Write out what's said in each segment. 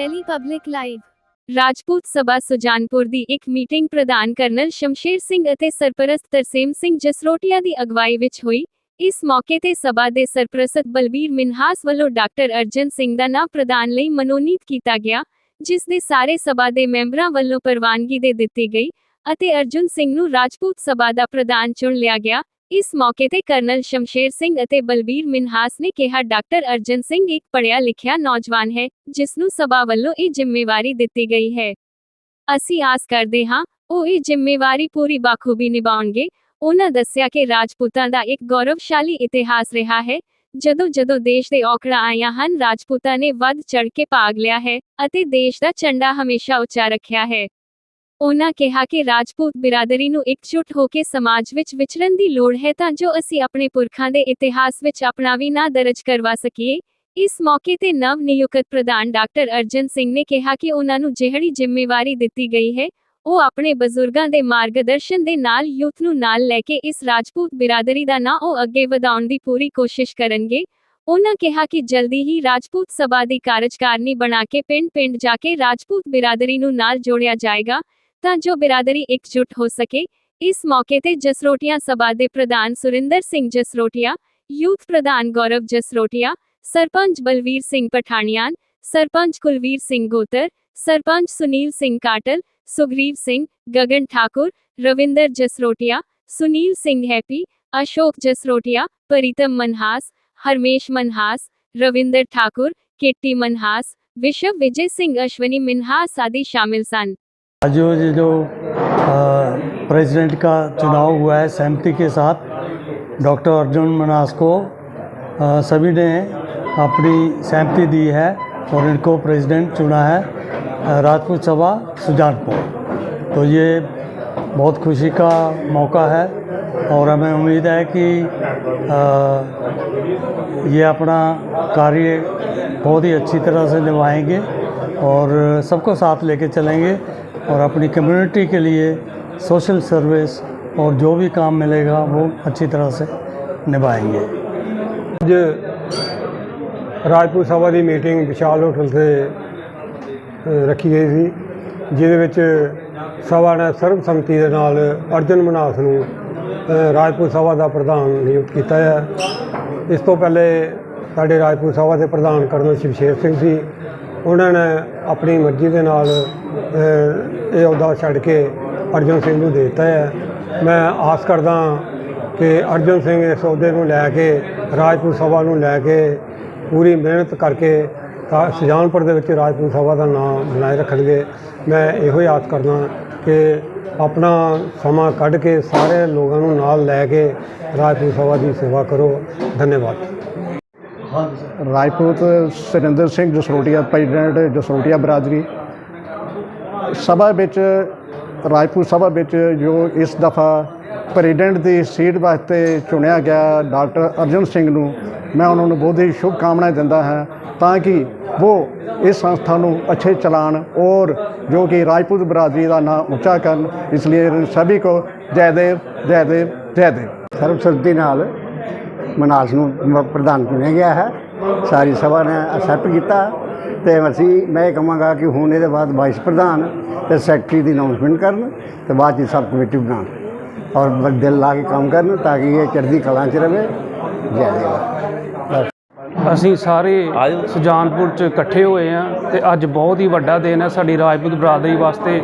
Delhi Public Live Rajput Sabha Sujanpur ਦੀ ਇੱਕ meeting ਪ੍ਰਧਾਨ ਕਰਨਲ ਸ਼ਮਸ਼ੇਰ ਸਿੰਘ ਅਤੇ ਸਰਪ੍ਰਸਤ ਤਰਸੇਮ ਸਿੰਘ ਜਸਰੋਟੀਆ ਦੀ ਅਗਵਾਈ ਵਿੱਚ ਹੋਈ। ਇਸ ਮੌਕੇ ਤੇ ਸਭਾ ਦੇ ਸਰਪ੍ਰਸਤ ਬਲਬੀਰ ਮਿਨਹਾਸ ਵੱਲੋਂ ਡਾਕਟਰ ਅਰਜਨ ਸਿੰਘ ਦਾ ਨਾਂ ਪ੍ਰਦਾਨ ਲਈ ਮਨੋਨੀਤ ਕੀਤਾ ਗਿਆ, ਜਿਸ ਦੇ ਸਾਰੇ ਸਭਾ ਦੇ ਮੈਂਬਰਾਂ ਵੱਲੋਂ ਪ੍ਰਵਾਨਗੀ ਦੇ ਦਿੱਤੀ ਗਈ ਅਤੇ ਅਰਜੁਨ ਸਿੰਘ ਨੂੰ ਰਾਜਪੂਤ ਸਭਾ ਦਾ ਪ੍ਰਧਾਨ ਚੁਣ ਲਿਆ ਗਿਆ। ਇਸ ਮੌਕੇ ਤੇ ਕਰਨਲ ਸ਼ਮਸ਼ੇਰ ਸਿੰਘ ਅਤੇ ਬਲਬੀਰ ਮਿਨਹਾਸ ਨੇ ਕਿਹਾ, ਡਾਕਟਰ ਅਰਜਨ ਸਿੰਘ ਇੱਕ ਪੜ੍ਹਿਆ ਲਿਖਿਆ ਨੌਜਵਾਨ ਹੈ ਜਿਸ ਨੂੰ ਸਭਾ ਵੱਲੋਂ ਇਹ ਜ਼ਿੰਮੇਵਾਰੀ ਦਿੱਤੀ ਗਈ ਹੈ। ਅਸੀਂ ਆਸ ਕਰਦੇ ਹਾਂ, ਉਹ ਇਹ ਜ਼ਿੰਮੇਵਾਰੀ ਪੂਰੀ ਬਾਖੂਬੀ ਨਿਭਾਉਣਗੇ। ਉਹਨਾਂ ਦੱਸਿਆ ਕਿ ਰਾਜਪੂਤਾਂ ਦਾ ਇੱਕ ਗੌਰਵਸ਼ਾਲੀ ਇਤਿਹਾਸ ਰਿਹਾ ਹੈ। ਜਦੋਂ ਜਦੋਂ ਦੇਸ਼ ਦੇ ਔਕੜਾਂ ਆਈਆਂ ਹਨ, ਰਾਜਪੂਤਾਂ ਨੇ ਵੱਧ ਚੜ ਕੇ ਭਾਗ ਲਿਆ ਹੈ ਅਤੇ ਦੇਸ਼ ਦਾ ਝੰਡਾ ਹਮੇਸ਼ਾ ਉੱਚਾ ਰੱਖਿਆ ਹੈ। ਉਹਨਾਂ ਕਿਹਾ ਕਿ ਰਾਜਪੂਤ ਬਿਰਾਦਰੀ ਨੂੰ ਇਕਜੁੱਟ ਹੋ ਕੇ ਸਮਾਜ ਵਿੱਚ ਵਿਚਰਨ ਦੀ ਲੋੜ ਹੈ ਤਾਂ ਜੋ ਅਸੀਂ ਆਪਣੇ ਪੁਰਖਾਂ ਦੇ ਇਤਿਹਾਸ ਵਿੱਚ ਆਪਣਾ ਵੀ ਨਾਂ ਦਰਜ ਕਰਵਾ ਸਕੀਏ। ਇਸ ਮੌਕੇ ਤੇ ਨਵ ਨਿਯੁਕਤ ਪ੍ਰਧਾਨ ਡਾਕਟਰ ਅਰਜਨ ਸਿੰਘ ਨੇ ਕਿਹਾ ਕਿ ਉਹਨਾਂ ਨੂੰ ਜਿਹੜੀ ਜ਼ਿੰਮੇਵਾਰੀ ਦਿੱਤੀ ਗਈ ਹੈ, ਉਹ ਆਪਣੇ ਬਜ਼ੁਰਗਾਂ ਦੇ ਮਾਰਗਦਰਸ਼ਨ ਦੇ ਨਾਲ ਯੂਥ ਨੂੰ ਨਾਲ ਲੈ ਕੇ ਇਸ ਰਾਜਪੂਤ ਬਿਰਾਦਰੀ ਦਾ ਨਾਂ ਉਹ ਅੱਗੇ ਵਧਾਉਣ ਦੀ ਪੂਰੀ ਕੋਸ਼ਿਸ਼ ਕਰਨਗੇ। ਉਹਨਾਂ ਕਿਹਾ ਕਿ ਜਲਦੀ ਹੀ ਰਾਜਪੂਤ ਸਭਾ ਦੀ ਕਾਰਜਕਾਰਨੀ ਬਣਾ ਕੇ ਪਿੰਡ-ਪਿੰਡ ਜਾ ਕੇ ਰਾਜਪੂਤ ਬਿਰਾਦਰੀ ਨੂੰ ਨਾਲ ਜੋੜਿਆ ਜਾਏਗਾ। ता जो बिरादरी एकजुट हो सके इस मौके ते जसरोटिया सभा दे प्रधान सुरिंदर सिंह जसरोटिया यूथ प्रधान गौरव जसरोटिया सरपंच बलवीर सिंह पठानियान सरपंच कुलवीर सिंह गोतर सरपंच सुनील सिंह काटल सुग्रीव सिंह गगन ठाकुर रविंदर जसरोटिया सुनील सिंह हैप्पी अशोक जसरोटिया परितम मनहास हरमेश मनहास रविंदर ठाकुर केट्टी मनहास विश्व विजय सिंह अश्वनी मिन्हास आदि शामिल सन आज जो जो प्रेसिडेंट का चुनाव हुआ है सहमति के साथ डॉक्टर अर्जुन मनास को अ, सभी ने अपनी सहमति दी है और इनको प्रेसिडेंट चुना है राजपूत सभा सुजानपुर। तो ये बहुत खुशी का मौका है और हमें उम्मीद है कि अ, ये अपना कार्य बहुत ही अच्छी तरह से निभाएँगे और सबको साथ लेके चलेंगे। और अपनी कम्युनिटी के लिए सोशल सर्विस और जो भी काम मिलेगा वो अच्छी तरह से निभाएंगे ਅੱਜ ਰਾਜਪੂਤ ਸਭਾ ਦੀ ਮੀਟਿੰਗ ਵਿਸ਼ਾਲ ਹੋਟਲ ਤੇ ਅ, ਰੱਖੀ ਗਈ ਸੀ ਜਿਹਦੇ ਵਿੱਚ ਸਭਾ ਨੇ ਸਰਬਸੰਮਤੀ ਦੇ ਨਾਲ ਅਰਜਨ ਮਨਾਸ ਨੂੰ ਅ, ਰਾਜਪੂਤ ਸਭਾ ਦਾ ਪ੍ਰਧਾਨ ਨਿਯੁਕਤ ਕੀਤਾ ਹੈ ਇਸ ਤੋਂ ਪਹਿਲੇ ਸਾਡੇ ਰਾਜਪੂਤ ਸਭਾ ਦੇ ਪ੍ਰਧਾਨ ਕਰਨਲ ਸ਼ਿਵਸ਼ੇਰ ਸਿੰਘ ਸੀ ਉਹਨਾਂ ਨੇ ਆਪਣੀ ਮਰਜ਼ੀ ਦੇ ਨਾਲ ਅ, ਇਹ ਅਹੁਦਾ ਛੱਡ ਕੇ ਅਰਜਨ ਸਿੰਘ ਨੂੰ ਦੇ ਦਿੱਤਾ ਹੈ। ਮੈਂ ਆਸ ਕਰਦਾ ਕਿ ਅਰਜਨ ਸਿੰਘ ਇਸ ਅਹੁਦੇ ਨੂੰ ਲੈ ਕੇ, ਰਾਜਪੂਤ ਸਭਾ ਨੂੰ ਲੈ ਕੇ ਪੂਰੀ ਮਿਹਨਤ ਕਰਕੇ ਤਾਂ ਸੁਜਾਨਪੁਰ ਦੇ ਵਿੱਚ ਰਾਜਪੂਤ ਸਭਾ ਦਾ ਨਾਮ ਬਣਾਏ ਰੱਖਣਗੇ। ਮੈਂ ਇਹੋ ਹੀ ਆਸ ਕਰਦਾ ਕਿ ਆਪਣਾ ਸਮਾਂ ਕੱਢ ਕੇ ਸਾਰੇ ਲੋਕਾਂ ਨੂੰ ਨਾਲ ਲੈ ਕੇ ਰਾਜਪੂਤ ਸਭਾ ਦੀ ਸੇਵਾ ਕਰੋ। ਧੰਨਵਾਦ। ਰਾਜਪੂਤ ਸੁਰਿੰਦਰ ਸਿੰਘ ਜਸਰੋਟੀਆ, ਪ੍ਰੈਜ਼ੀਡੈਂਟ ਜਸਰੋਟੀਆ ਬਰਾਦਰੀ। ਸਭਾ ਵਿੱਚ, ਰਾਜਪੂਤ ਸਭਾ ਵਿੱਚ ਜੋ ਇਸ ਦਫਾ ਪ੍ਰੈਜ਼ੀਡੈਂਟ ਦੀ ਸੀਟ ਵਾਸਤੇ ਚੁਣਿਆ ਗਿਆ ਡਾਕਟਰ ਅਰਜਨ ਸਿੰਘ ਨੂੰ, ਮੈਂ ਉਹਨਾਂ ਨੂੰ ਬਹੁਤ ਹੀ ਸ਼ੁਭ ਕਾਮਨਾएं ਦਿੰਦਾ ਹਾਂ ਤਾਂ ਕਿ ਉਹ ਇਸ ਸੰਸਥਾ ਨੂੰ ਅੱਛੇ ਚਲਾਣ ਔਰ ਜੋ ਕਿ ਰਾਜਪੂਤ ਬਰਾਦਰੀ ਦਾ ਨਾਮ ਉੱਚਾ ਕਰਨ। ਇਸ ਲਈ ਸਭੀ ਕੋ ਜੈ ਦੇਵ ਜੈ ਦੇਵ ਜੈ ਦੇਵ। ਸਰਬਸੰਮਤੀ ਨਾਲ ਮਨਾਸ ਨੂੰ ਪ੍ਰਧਾਨ ਚੁਣਿਆ ਗਿਆ ਹੈ। ਸਾਰੀ ਸਭਾ ਨੇ ਅਸੈਪਟ ਕੀਤਾ। ਤੇ ਅਸੀਂ ਮੈਂ ਇਹ ਕਹਾਂਗਾ ਕਿ ਹੁਣ ਇਹਦੇ ਬਾਅਦ ਵਾਈਸ ਪ੍ਰਧਾਨ ਤੇ ਸੈਕਟਰੀ ਦੀ ਅਨਾਉਂਸਮੈਂਟ ਕਰਨ ਤੇ ਬਾਅਦ ਚ ਸਬ ਕਮੇਟੀ ਬਣਾਉਣ ਔਰ ਦਿਲ ਲਾ ਕੇ ਕੰਮ ਕਰਨ ਤਾਂ ਕਿ ਇਹ ਚੜ੍ਹਦੀ ਕਲਾ ਚ ਰਵੇ। ਜੈ ਦੇਵਾ ਅਸੀਂ ਸਾਰੇ ਸੁਜਾਨਪੁਰ ਚ ਇਕੱਠੇ ਹੋਏ ਆ ਤੇ ਅੱਜ ਬਹੁਤ ਹੀ ਵੱਡਾ ਦਿਨ ਹੈ ਸਾਡੀ ਰਾਜਪੂਤ ਬਰਾਦਰੀ ਵਾਸਤੇ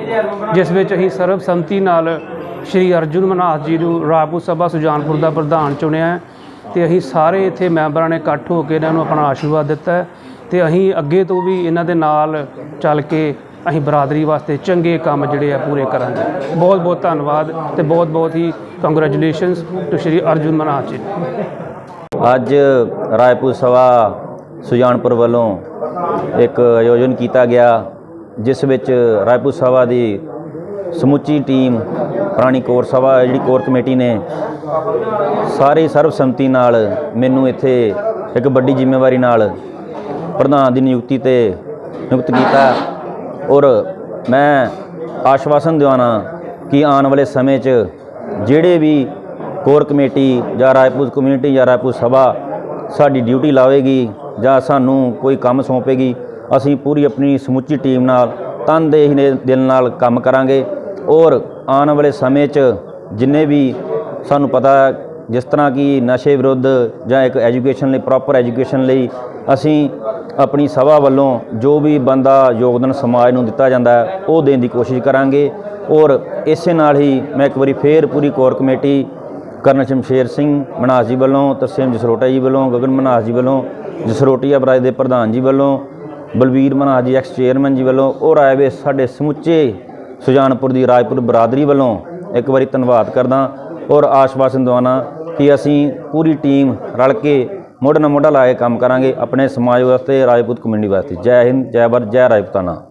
ਜਿਸ ਵਿੱਚ ਅਸੀਂ ਸਰਬਸੰਮਤੀ ਨਾਲ ਸ਼੍ਰੀ ਅਰਜੁਨ ਮਨਹਾਸ ਜੀ ਨੂੰ ਰਾਜਪੂਤ ਸਭਾ ਸੁਜਾਨਪੁਰ ਦਾ ਪ੍ਰਧਾਨ ਚੁਣਿਆ ਹੈ ਤੇ ਅਸੀਂ ਸਾਰੇ ਇੱਥੇ ਮੈਂਬਰਾਂ ਨੇ ਇਕੱਠ ਹੋ ਕੇ ਇਹਨਾਂ ਨੂੰ ਆਪਣਾ ਆਸ਼ੀਰਵਾਦ ਦਿੱਤਾ ਹੈ। ਤੇ ਅਸੀਂ ਅੱਗੇ ਤੋਂ ਵੀ ਇਹਨਾਂ ਦੇ ਨਾਲ ਚੱਲ ਕੇ ਅਸੀਂ ਬਰਾਦਰੀ ਵਾਸਤੇ ਚੰਗੇ ਕੰਮ ਜਿਹੜੇ ਆ ਪੂਰੇ ਕਰਾਂਗੇ। ਬਹੁਤ ਬਹੁਤ ਧੰਨਵਾਦ ਤੇ ਬਹੁਤ ਬਹੁਤ ਹੀ ਕੰਗ੍ਰੈਚੁਲੇਸ਼ਨਸ ਟੂ ਸ਼੍ਰੀ ਅਰਜੁਨ ਮਨਹਾਸ ਜੀ। ਅੱਜ ਰਾਏਪੁਰ ਸਭਾ ਸੁਜਾਨਪੁਰ ਵੱਲੋਂ ਇੱਕ ਆਯੋਜਨ ਕੀਤਾ ਗਿਆ, ਜਿਸ ਵਿੱਚ ਰਾਏਪੁਰ ਸਭਾ ਦੀ ਸਮੁੱਚੀ ਟੀਮ, ਪੁਰਾਣੀ ਕੋਰ ਸਭਾ, ਜਿਹੜੀ ਕੋਰ ਕਮੇਟੀ ਨੇ ਸਾਰੇ ਸਰਬਸੰਮਤੀ ਨਾਲ ਮੈਨੂੰ ਇੱਥੇ ਇੱਕ ਵੱਡੀ ਜ਼ਿੰਮੇਵਾਰੀ ਨਾਲ ਪ੍ਰਧਾਨ ਦੀ ਨਿਯੁਕਤੀ ਤੇ ਨਿਯੁਕਤ ਕੀਤਾ। ਔਰ ਮੈਂ ਆਸ਼ਵਾਸਨ ਦਿਵਾਨਾ ਕਿ ਆਉਣ ਵਾਲੇ ਸਮੇਂ 'ਚ ਜਿਹੜੇ ਵੀ ਕੋਰ ਕਮੇਟੀ ਜਾਂ ਰਾਏਪੁਰ ਕਮਿਊਨਿਟੀ ਜਾਂ ਰਾਏਪੁਰ ਸਭਾ ਸਾਡੀ ਡਿਊਟੀ ਲਾਵੇਗੀ ਜਾਂ ਸਾਨੂੰ ਕੋਈ ਕੰਮ ਸੌਂਪੇਗੀ, ਅਸੀਂ ਪੂਰੀ ਆਪਣੀ ਸਮੁੱਚੀ ਟੀਮ ਨਾਲ ਤਨਦੇਹੀ ਨੇ ਦਿਲ ਨਾਲ ਕੰਮ ਕਰਾਂਗੇ। ਔਰ ਆਉਣ ਵਾਲੇ ਸਮੇਂ 'ਚ ਜਿੰਨੇ ਵੀ ਸਾਨੂੰ ਪਤਾ ਜਿਸ ਤਰ੍ਹਾਂ ਕਿ ਨਸ਼ੇ ਵਿਰੁੱਧ ਜਾਂ ਇੱਕ ਐਜੂਕੇਸ਼ਨ ਲਈ, ਪ੍ਰੋਪਰ ਐਜੂਕੇਸ਼ਨ ਲਈ ਅਸੀਂ ਆਪਣੀ ਸਭਾ ਵੱਲੋਂ ਜੋ ਵੀ ਬੰਦਾ ਯੋਗਦਾਨ ਸਮਾਜ ਨੂੰ ਦਿੱਤਾ ਜਾਂਦਾ ਉਹ ਦੇਣ ਦੀ ਕੋਸ਼ਿਸ਼ ਕਰਾਂਗੇ। ਔਰ ਇਸੇ ਨਾਲ ਹੀ ਮੈਂ ਇੱਕ ਵਾਰੀ ਫੇਰ ਪੂਰੀ core committee, colonel Shamsher Singh Manas ji ਵੱਲੋਂ ਤਰਸੇਮ ਜਸਰੋਟਾ ਜੀ ਵੱਲੋਂ, ਗਗਨ ਮਨਾਸ ਜੀ ਵੱਲੋਂ ਜਸਰੋਟੀਆ ਬਰਾਜ ਦੇ ਪ੍ਰਧਾਨ ਜੀ ਵੱਲੋਂ, ਬਲਵੀਰ ਮਨਾਸ ਜੀ ਐਕਸ ਚੇਅਰਮੈਨ ਜੀ ਵੱਲੋਂ, ਔਰ ਆਏ ਵੇ ਸਾਡੇ ਸਮੁੱਚੇ ਸੁਜਾਨਪੁਰ ਦੀ ਰਾਜਪੁਰ ਬਰਾਦਰੀ ਵੱਲੋਂ ਇੱਕ ਵਾਰੀ ਧੰਨਵਾਦ ਕਰਦਾ ਔਰ ਆਸ਼ਵਾਸਨ ਦਵਾਨਾ ਕਿ ਅਸੀਂ ਪੂਰੀ ਟੀਮ ਰਲ ਕੇ ਮੋਢੇ ਨਾਲ ਮੋਢਾ ਲਾ ਕੇ ਕੰਮ ਕਰਾਂਗੇ, ਆਪਣੇ ਸਮਾਜ ਵਾਸਤੇ ਰਾਜਪੂਤ ਕਮਿਊਨਿਟੀ ਵਾਸਤੇ। ਜੈ ਹਿੰਦ, ਜੈ ਭਾਰਤ ਜੈ ਰਾਜਪੂਤਾਨਾ।